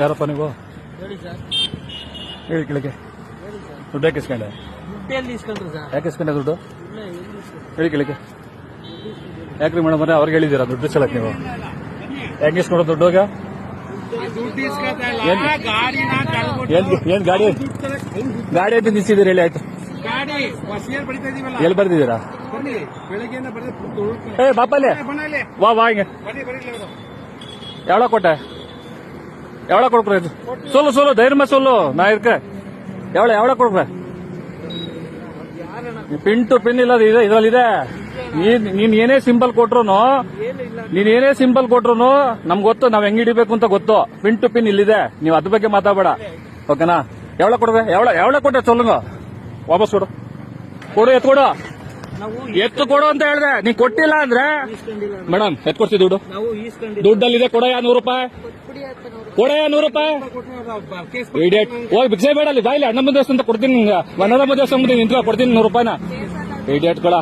ಯಾರಪ್ಪ ನೀವು? ಹೇಳಿ ಸರ್. ಹೇಳಿ ಕೆಳಗೆ. ದುಡ್ಡು ಯಾಕೆ ಇಸ್ಕೊಂಡೆ? ದುಡ್ಡು ಇಸ್ಕೊಂಡ್ರು ಸರ್. ಯಾಕೆ ಇಸ್ಕೊಂಡೆ ದುಡ್ಡು? ಹೇಳಿ ಕೆಳಗೆ. ಯಾಕ್ರಿ ಮೇಡಮ್ ಅವರೇ ಅವ್ರಿಗೆ ಹೇಳಿದ್ದೀರಾ ದುಡ್ಡು ಸಲಕ್ಕೆ ನೀವು? ಯಾಕೆ ಇಸ್ಕೊಂಡ್ರೆ ದುಡ್ಡು ಹೋಗ. ಏನ್? ಗಾಡಿ? ಗಾಡಿ ಅಂತ ನಿಲ್ಸಿದ್ದೀರಿ ಹೇಳಿ ಆಯ್ತು. ಎಲ್ಲಿ ಬರ್ದಿದ್ದೀರಾ? ಏ ಬಾಪಲ್ಲಿ. ವಾ ವಾ ಹಿಂಗೆ. ಯಾವ ಅವರು எவ்வளோ ಕೊಡ್ಕ್ರ ಇದು? சொல்லு சொல்லு ಧೈರ್ಯ சொல்லு ಇದಕ್ಕೆ ಎವಳೆ எவ்வளோ எவ்வளோ ಕೊಡ್ಕ್ರ? ಪಿಂಟು ಪಿನ್ ಇಲ್ಲ ಇದ್ರಲ್ಲಿ ಇದೆ ನೀನ್ ಏನೇ ಸಿಂಬಲ್ ಕೊಟ್ರು ನೀನ್ ಏನೇ ಸಿಂಬಲ್ ಕೊಟ್ರು ನಮ್ಗೆ ಗೊತ್ತು, ನಾವ್ ಹೆಂಗ್ ಹಿಡಿಬೇಕು ಅಂತ ಗೊತ್ತು. ಪಿನ್ ಪಿನ್ ಇಲ್ಲಿದೆ. ನೀವು ಅದ್ರ ಬಗ್ಗೆ ಮಾತಾಡಬೇಡ. ಓಕೆನಾ? ಎವಳ ಕೊಡ್ಬೇಕು ಎವಳ ಎವಳೆ ಕೊಟ್ಟೆ ಚೊಲ್ಲುಂಗ ವಾಪಸ್ ಕೊಡು. ಕೊಡು, ಎತ್ಕೊಡು. ಎತ್ತು ಕೊಡು ಅಂತ ಹೇಳ್ದೆ. ನೀ ಕೊಟ್ಟಿಲ್ಲ ಅಂದ್ರೆ ಮೇಡಮ್ ಎತ್ ಕೊಡ್ತಿ ದುಡ್ಡು. ದುಡ್ಡಲ್ಲಿದೆ ಕೊಡಯ್ಯ ನೂರು ರೂಪಾಯಿ. ಕೊಡಯ್ಯ ನೂರು ರೂಪಾಯಿ. ಇಡಿಯಟ್ ಹೋಗಿ ಭಿಕ್ಷೆ ಬೇಡ ಅಲ್ಲಿ ಬಾಯಿಲಿ ಅಣ್ಣ ದೇವಸ್ಥಾನ ಅಂತ ಕೊಡ್ತೀನಿ ನಿಮ್ಗೆ ವನರಮ್ಮ ದೇವಸ್ಥಾನ ಮುಂದೆ ನಿಂತ ಕೊಡ್ತೀನಿ ನೂರು ರೂಪಾಯಿನ. ಇಡಿಯಟ್ ಕೊಡ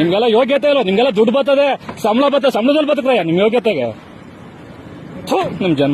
ನಿಮ್ಗೆಲ್ಲ ಯೋಗ್ಯತೆ ಇಲ್ಲ ನಿಮ್ಗೆಲ್ಲ ದುಡ್ಡು ಬರ್ತದೆ. ಸಂಬಳ ಬರ್ತದೆ. ಸಂಬಳದಲ್ಲಿ ಬದುಕ್ರಯ್ಯ ನಿಮ್ ಯೋಗ್ಯತೆಗೆ. ನಿಮ್ ಜನ